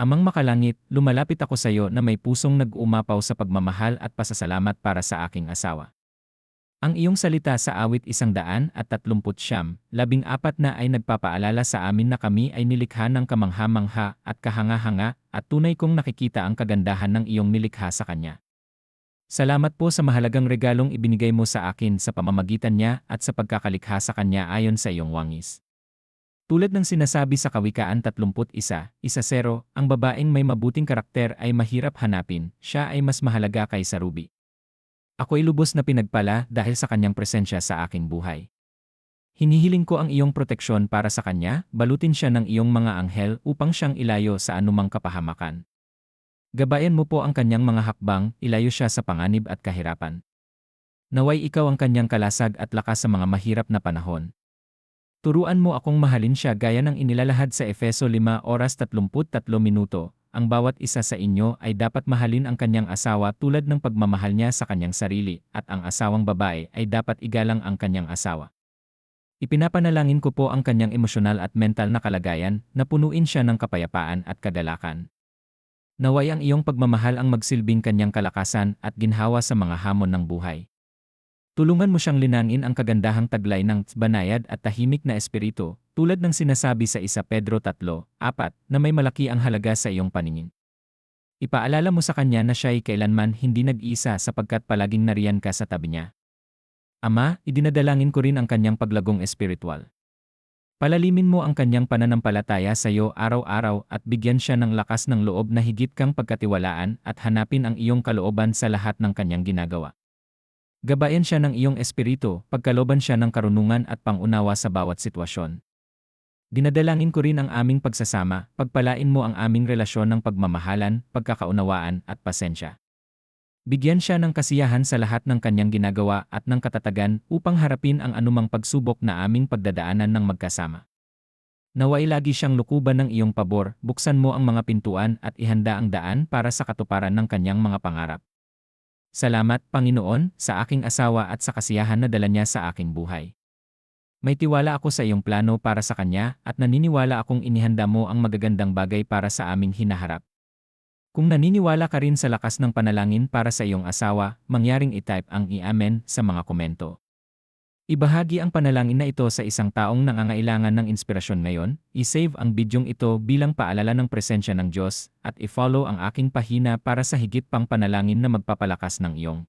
Amang makalangit, lumalapit ako sa iyo na may pusong nag-umapaw sa pagmamahal at pasasalamat para sa aking asawa. Ang iyong salita sa awit isang daan at tatlumput siyam, labing apat na ay nagpapaalala sa amin na kami ay nilikha ng kamangha-mangha at kahanga-hanga at tunay kong nakikita ang kagandahan ng iyong nilikha sa Kanya. Salamat po sa mahalagang regalong ibinigay mo sa akin sa pamamagitan niya at sa pagkakalikha sa Kanya ayon sa iyong wangis. Tulad ng sinasabi sa Kawikaan 31, isa zero, ang babaeng may mabuting karakter ay mahirap hanapin, siya ay mas mahalaga kaysa Ruby. Ako'y lubos na pinagpala dahil sa kanyang presensya sa aking buhay. Hinihiling ko ang iyong proteksyon para sa kanya, balutin siya ng iyong mga anghel upang siyang ilayo sa anumang kapahamakan. Gabayan mo po ang kanyang mga hakbang, ilayo siya sa panganib at kahirapan. Naway ikaw ang kanyang kalasag at lakas sa mga mahirap na panahon. Turuan mo akong mahalin siya gaya ng inilalahad sa Efeso 5 oras 33 minuto. Ang bawat isa sa inyo ay dapat mahalin ang kanyang asawa tulad ng pagmamahal niya sa kanyang sarili at ang asawang babae ay dapat igalang ang kanyang asawa. Ipinapanalangin ko po ang kanyang emosyonal at mental na kalagayan na punuin siya ng kapayapaan at kadalakan. Naway ang iyong pagmamahal ang magsilbing kanyang kalakasan at ginhawa sa mga hamon ng buhay. Tulungan mo siyang linangin ang kagandahang taglay ng banayad at tahimik na espiritu, tulad ng sinasabi sa 1 Pedro 3, 4, na may malaki ang halaga sa iyong paningin. Ipaalala mo sa kanya na siya ay kailanman hindi nag-iisa sapagkat palaging nariyan ka sa tabi niya. Ama, idinadalangin ko rin ang kanyang paglagong espiritual. Palalimin mo ang kanyang pananampalataya sa iyo araw-araw at bigyan siya ng lakas ng loob na higit kang pagkatiwalaan at hanapin ang iyong kalooban sa lahat ng kanyang ginagawa. Gabayan siya ng iyong espiritu, pagkaloban siya ng karunungan at pangunawa sa bawat sitwasyon. Dinadalangin ko rin ang aming pagsasama, pagpalain mo ang aming relasyon ng pagmamahalan, pagkakaunawaan at pasensya. Bigyan siya ng kasiyahan sa lahat ng kanyang ginagawa at ng katatagan upang harapin ang anumang pagsubok na aming pagdadaanan ng magkasama. Naway lagi siyang lukuban ng iyong pabor, buksan mo ang mga pintuan at ihanda ang daan para sa katuparan ng kanyang mga pangarap. Salamat, Panginoon, sa aking asawa at sa kasiyahan na dala niya sa aking buhay. May tiwala ako sa iyong plano para sa kanya at naniniwala akong inihanda mo ang magagandang bagay para sa aming hinaharap. Kung naniniwala ka rin sa lakas ng panalangin para sa iyong asawa, mangyaring itype ang i-amen sa mga komento. Ibahagi ang panalangin na ito sa isang taong nangangailangan ng inspirasyon ngayon, i-save ang bidyong ito bilang paalala ng presensya ng Diyos, at i-follow ang aking pahina para sa higit pang panalangin na magpapalakas ng iyong